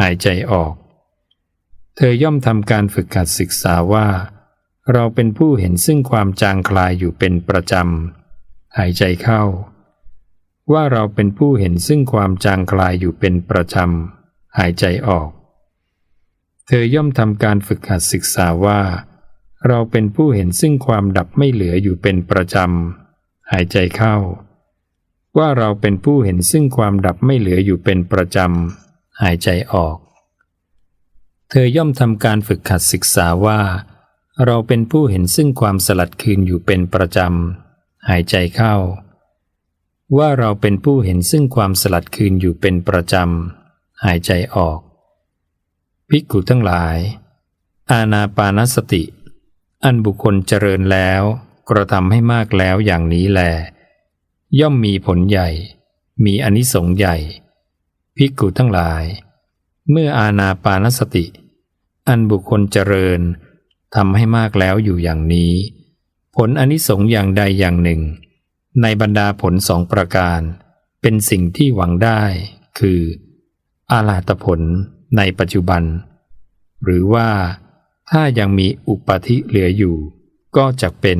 หายใจออก เธอย่อมทำการฝึกหัดศึกษาว่า เราเป็นผู้เห็นซึ่งความจางคลายอยู่เป็นประจำ หายใจเข้า ว่าเราเป็นผู้เห็นซึ่งความจางคลายอยู่เป็นประจำ หายใจออก เธอย่อมทำการฝึกหัดศึกษาว่า เราเป็นผู้เห็นซึ่งความดับไม่เหลืออยู่เป็นประจำ หายใจเข้าว่าเราเป็นผู้เห็นซึ่งความดับไม่เหลืออยู่เป็นประจำ หายใจออก เธอย่อมทำการฝึกหัดศึกษาว่า เราเป็นผู้เห็นซึ่งความสลัดคืนอยู่เป็นประจำ หายใจเข้า ว่าเราเป็นผู้เห็นซึ่งความสลัดคืนอยู่เป็นประจำ หายใจออก ภิกขุทั้งหลาย อาณาปานสติ อันบุคคลเจริญแล้วกระทำให้มากแล้วอย่างนี้แล ย่อมมีผลใหญ่ มีอนิสงส์ใหญ่ ภิกขุทั้งหลาย เมื่ออาณาปานสติ อันบุคคลเจริญทำให้มากแล้วอยู่อย่างนี้ ผลอนิสงส์อย่างใดอย่างหนึ่ง ในบรรดาผลสองประการ เป็นสิ่งที่หวังได้ คือ อาลาตผลในปัจจุบัน หรือว่าถ้ายังมีอุปธิเหลืออยู่ ก็จะเป็น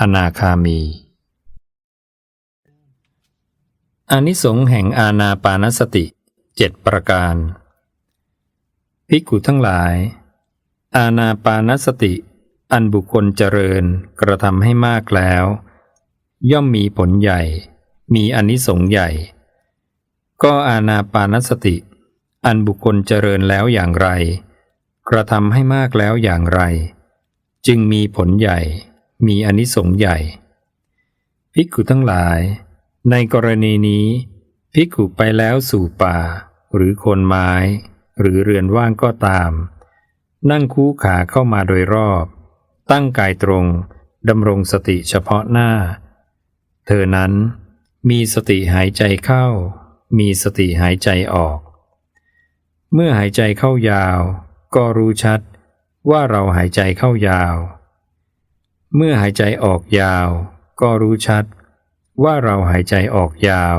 อนาคามีอานิสงส์แห่งอาณาปานสติ เจ็ดประการ ภิกขุทั้งหลาย อาณาปานสติ อันบุคคลเจริญกระทำให้มากแล้ว ย่อมมีผลใหญ่ มีอนิสงส์ใหญ่ ก็อาณาปานสติ อันบุคคลเจริญแล้วอย่างไร กระทำให้มากแล้วอย่างไร จึงมีผลใหญ่ มีอนิสงส์ใหญ่ ภิกขุทั้งหลาย ในกรณีนี้ ภิกขุไปแล้วสู่ป่า หรือคนไม้ หรือเรือนว่างก็ตาม นั่งคู่ขาเข้ามาโดยรอบ ตั้งกายตรงดำรงสติเฉพาะหน้า เธอนั้นมีสติหายใจเข้า มีสติหายใจออก เมื่อหายใจเข้ายาว ก็รู้ชัดว่าเราหายใจเข้ายาว เมื่อหายใจออกยาว ก็รู้ชัดว่าเราหายใจออกยาว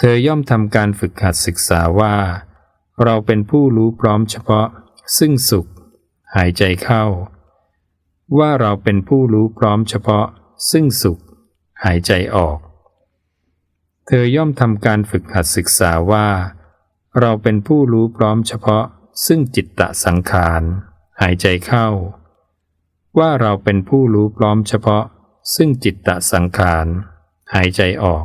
เธอย่อมทำการฝึกหัดศึกษาว่า เราเป็นผู้รู้พร้อมเฉพาะ ซึ่งสุข หายใจเข้า ว่าเราเป็นผู้รู้พร้อมเฉพาะ ซึ่งสุข หายใจออก เธอย่อมทำการฝึกหัดศึกษาว่า เราเป็นผู้รู้พร้อมเฉพาะ ซึ่งจิตตะสังขาร หายใจเข้า ว่าเราเป็นผู้รู้พร้อมเฉพาะ ซึ่งจิตตะสังขาร หายใจออก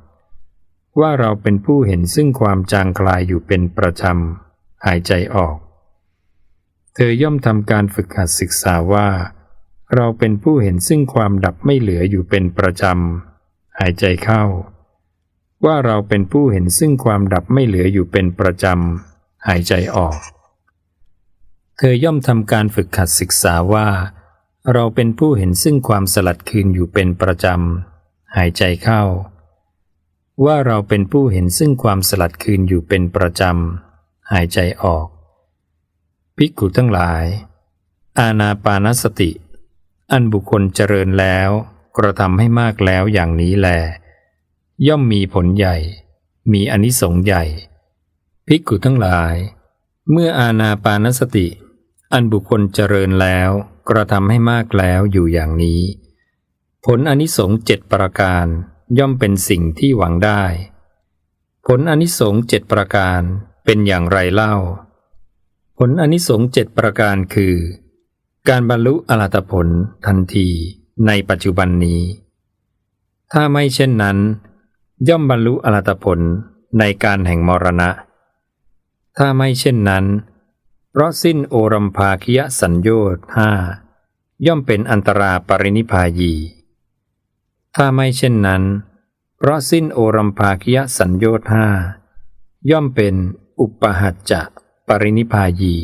ว่าเราเป็นผู้เห็นซึ่งความจางคลายอยู่เป็นประจำหายใจออก เธอย่อมทำการฝึกหัดศึกษาว่า เราเป็นผู้เห็นซึ่งความดับไม่เหลืออยู่เป็นประจำหายใจเข้า ว่าเราเป็นผู้เห็นซึ่งความดับไม่เหลืออยู่เป็นประจำหายใจออก เธอย่อมทำการฝึกหัดศึกษาว่า เราเป็นผู้เห็นซึ่งความสลัดคืนอยู่เป็นประจำหายใจเข้า ว่าเราเป็นผู้เห็นซึ่งความสลัดคืนอยู่เป็นประจำ หายใจออก ภิกขุทั้งหลาย อาณาปานสติ อันบุคคลเจริญแล้ว กระทำให้มากแล้วอย่างนี้แล ย่อมมีผลใหญ่ มีอนิสงส์ใหญ่ ภิกขุทั้งหลาย เมื่ออาณาปานสติ อันบุคคลเจริญแล้ว กระทำให้มากแล้วอยู่อย่างนี้ ผลอนิสงส์เจ็ดประการ ย่อมเป็นสิ่งที่หวังได้ ผลอนิสงส์เจ็ดประการเป็นอย่างไรเล่า ผลอนิสงส์เจ็ดประการคือ การบรรลุอรหัตผลทันทีในปัจจุบันนี้ ถ้าไม่เช่นนั้น ย่อมบรรลุอรหัตผลในการแห่งมรณะ ถ้าไม่เช่นนั้น เพราะสิ้นโอรัมภาคิยสัญโยชน์ห้าย่อมเป็นอันตราปรินิพายี ถ้าไม่เช่นนั้น เพราะสิ้นโอรัมภาคิยสัญโยชน์ห้าย่อมเป็นอุปหัจจะปรินิพายี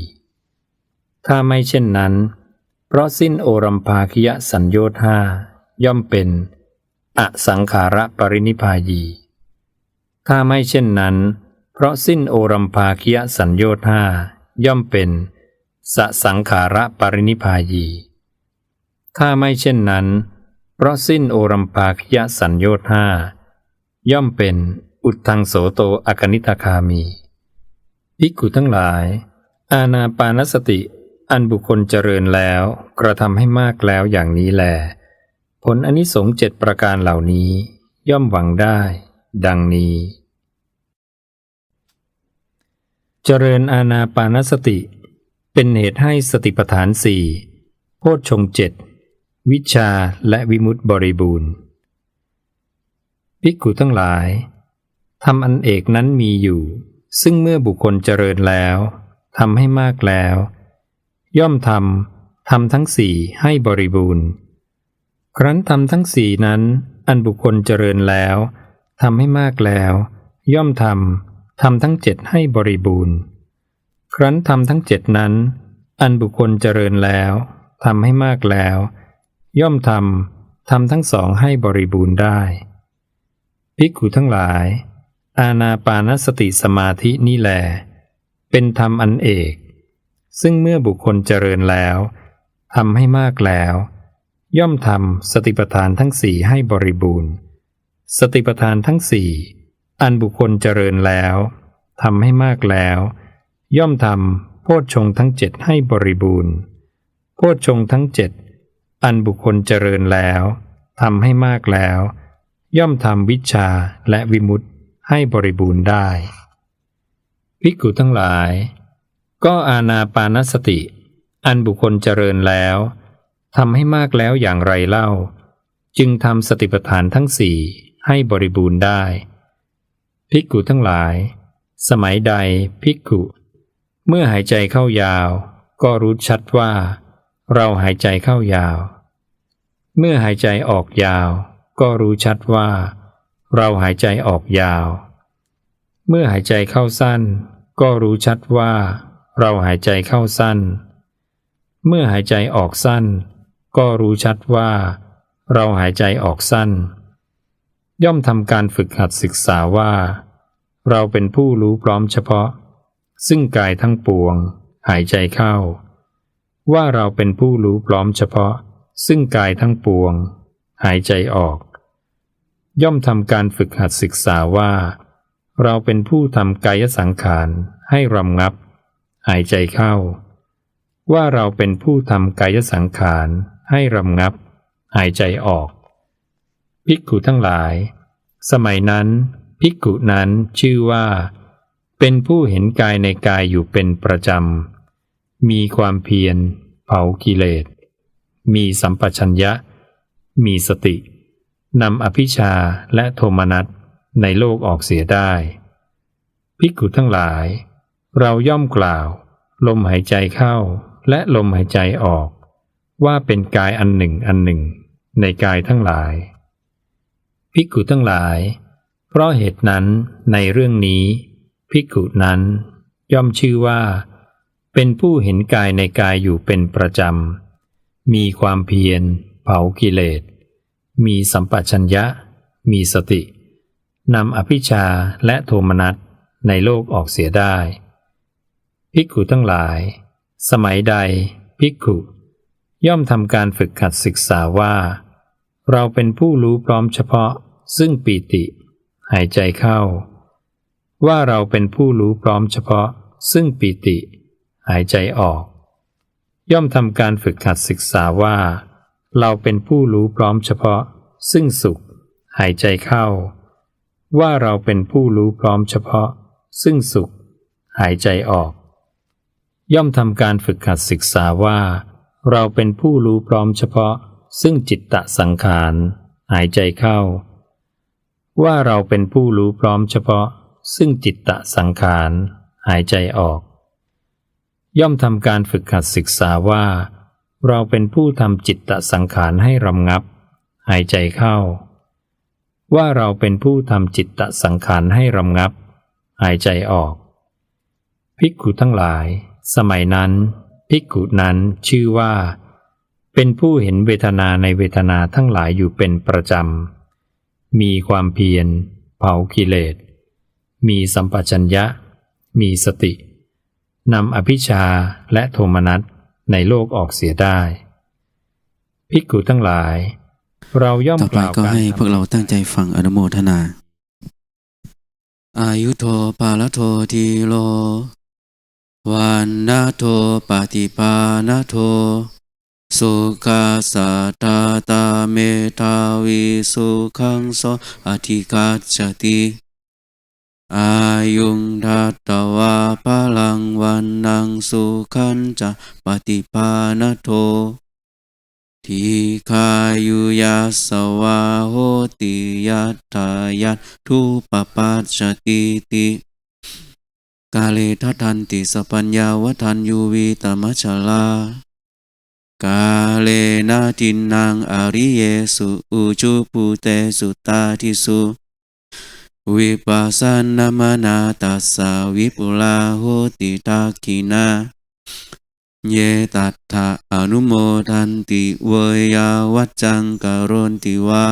ถ้าไม่เช่นนั้น เพราะสิ้นโอรัมภาคิยสัญโยชน์ห้าย่อมเป็นอสังขาระปรินิพายี ถ้าไม่เช่นนั้น เพราะสิ้นโอรัมภาคิยสัญโยชน์ห้าย่อมเป็นสสังขาระปรินิพพายี ถ้าไม่เช่นนั้น เพราะสิ้นโอรัมภาคิยสัญโยชน์ห้าย่อมเป็นอุทังโสโตอกนิทาคามีภิกขุทั้งหลาย อาณาปานสติ อันบุคคลเจริญแล้ว กระทำให้มากแล้วอย่างนี้แล ผลอนิสงส์เจ็ดประการเหล่านี้ ย่อมหวังได้ ดังนี้ เจริญอาณาปานสติ เป็นเหตุให้สติปัฏฐานสี่โพชฌงเจ็ด วิชาและวิมุตติบริบูรณ์ภิกขุทั้งหลายทำอันเอกนั้นมีอยู่ ซึ่งเมื่อบุคคลเจริญแล้วทำให้มากแล้ว ย่อมทำทำทั้งสี่ให้บริบูรณ์ ครั้นทำทั้งสี่นั้น อันบุคคลเจริญแล้วทำให้มากแล้ว ย่อมทำทำทั้งเจ็ดให้บริบูรณ์ ครั้นทำทั้งเจ็ดนั้น อันบุคคลเจริญแล้วทำให้มากแล้ว ย่อมทำทำทั้งสองให้บริบูรณ์ได้ภิกขุทั้งหลาย อาณาปานสติสมาธินี่แล เป็นธรรมอันเอก ซึ่งเมื่อบุคคลเจริญแล้วทำให้มากแล้ว ย่อมทำสติปัฏฐานทั้งสี่ให้บริบูรณ์ สติปัฏฐานทั้งสี่อันบุคคลเจริญแล้วทำให้มากแล้ว ย่อมทำโพชฌงทั้งเจ็ดให้บริบูรณ์โพชฌงทั้งเจ็ด อันบุคคลเจริญแล้วทำให้มากแล้ว ย่อมทำวิชาและวิมุตติให้บริบูรณ์ได้ภิกขุทั้งหลาย ก็อาณาปานสติ อันบุคคลเจริญแล้วทำให้มากแล้วอย่างไรเล่า จึงทำสติปัฏฐานทั้งสี่ให้บริบูรณ์ได้ภิกขุทั้งหลาย สมัยใดภิกขุ เมื่อหายใจเข้ายาว ก็รู้ชัดว่า เราหายใจเข้ายาว เมื่อหายใจออกยาว ก็รู้ชัดว่า เราหายใจออกยาว เมื่อหายใจเข้าสั้น ก็รู้ชัดว่า เราหายใจเข้าสั้น เมื่อหายใจออกสั้น ก็รู้ชัดว่า เราหายใจออกสั้น ย่อมทำการฝึกหัดศึกษาว่า เราเป็นผู้รู้พร้อมเฉพาะ ซึ่งกายทั้งปวง หายใจเข้า ว่าเราเป็นผู้รู้พร้อมเฉพาะ ซึ่งกายทั้งปวง หายใจออก ย่อมทำการฝึกหัดศึกษาว่า เราเป็นผู้ทำกายสังขารให้รำงับ หายใจเข้า ว่าเราเป็นผู้ทำกายสังขารให้รำงับ หายใจออก ภิกขุทั้งหลาย สมัยนั้น ภิกขุนั้นชื่อว่า เป็นผู้เห็นกายในกายอยู่เป็นประจำ มีความเพียร เผากิเลส มีสัมปชัญญะ มีสติ นำอภิชาและโทมนัสในโลกออกเสียได้ ภิกขุทั้งหลาย เราย่อมกล่าว ลมหายใจเข้าและลมหายใจออก ว่าเป็นกายอันหนึ่งอันหนึ่ง ในกายทั้งหลาย ภิกขุทั้งหลาย เพราะเหตุนั้นในเรื่องนี้ ภิกขุนั้นย่อมชื่อว่า เป็นผู้เห็นกายในกายอยู่เป็นประจำ มีความเพียร เผากิเลส มีสัมปชัญญะ มีสติ นำอภิชาและโทมนัสในโลกออกเสียได้ ภิกขุทั้งหลาย สมัยใดภิกขุ ย่อมทำการฝึกหัดศึกษาว่า เราเป็นผู้รู้พร้อมเฉพาะ ซึ่งปีติ หายใจเข้า ว่าเราเป็นผู้รู้พร้อมเฉพาะ ซึ่งปีติ หายใจออก ย่อมทำการฝึกหัดศึกษาว่า เราเป็นผู้รู้พร้อมเฉพาะ ซึ่งสุข หายใจเข้า ว่าเราเป็นผู้รู้พร้อมเฉพาะ ซึ่งสุข หายใจออก ย่อมทำการฝึกหัดศึกษาว่า เราเป็นผู้รู้พร้อมเฉพาะ ซึ่งจิตตะสังขาร หายใจเข้า ว่าเราเป็นผู้รู้พร้อมเฉพาะ ซึ่งจิตตะสังขาร หายใจออก ย่อมทำการฝึกหัดศึกษาว่า เราเป็นผู้ทำจิตตสังขารให้รำงับ หายใจเข้า ว่าเราเป็นผู้ทำจิตตสังขารให้รำงับ หายใจออก ภิกขุทั้งหลาย สมัยนั้น ภิกขุนั้นชื่อว่า เป็นผู้เห็นเวทนาในเวทนาทั้งหลายอยู่เป็นประจำ มีความเพียร เผากิเลส มีสัมปชัญญะ มีสติ นำอภิชาและโทมนัสในโลกออกเสียได้ภิกขุทั้งหลาย เราย่อมต่อกไปล่าวก็การให้ทำพวกเราตั้งใจฟังอนุโมทนา อายุโทปาลโททีโล วันนาโทปฏิปานาโท สุขาสาตาตาเมตาวิสุขังโสอธิกัจจติ อายุงทัตตวาพลังวันนังสุขันจะปฏิปานโททีคายุยัสวาโหติยัตถายัตทุปปัจจติติกาเลทัทันติสปัญญาวทันยูวีตมัชลากาเลนาทินนางอริเยสุอุจุปุเตสุตาทิสุ วิปัสสนามนาตัสสาวิปุลาโหติตาคินาเยตัตถะอนุโมทันติเวยาวัจจังกโรนติวา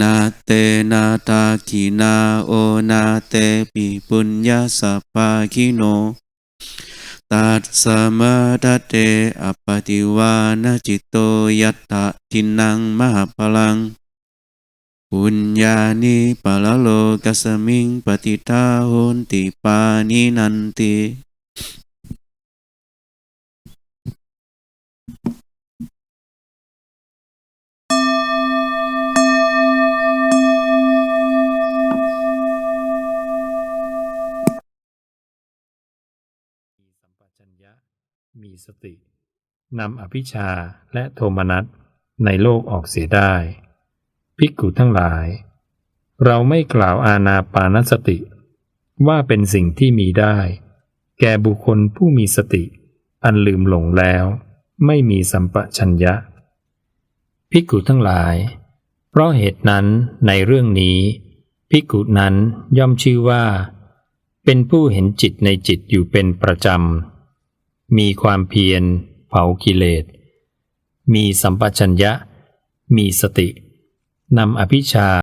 นาเตนาตาคินาโอนาเตปิปุญญาสัพพาคิโน ตัสสมะทเตอปปติวานาจิตโตยัตถะทินังมหาพลัง ปุญญานิปะละโลกัสมิงปฏิทาโหนติปานินันติมีสัมปชัญญะมีสตินำอภิชาและโทมนัสในโลกออกเสียได้ ภิกขุทั้งหลาย เราไม่กล่าวอาณาปานสติ ว่าเป็นสิ่งที่มีได้ แก่บุคคลผู้มีสติ อันลืมหลงแล้ว ไม่มีสัมปชัญญะ ภิกขุทั้งหลาย เพราะเหตุนั้นในเรื่องนี้ ภิกขุนั้นย่อมชื่อว่า เป็นผู้เห็นจิตในจิตอยู่เป็นประจำ มีความเพียร เผากิเลส มีสัมปชัญญะ มีสติ นำอภิชา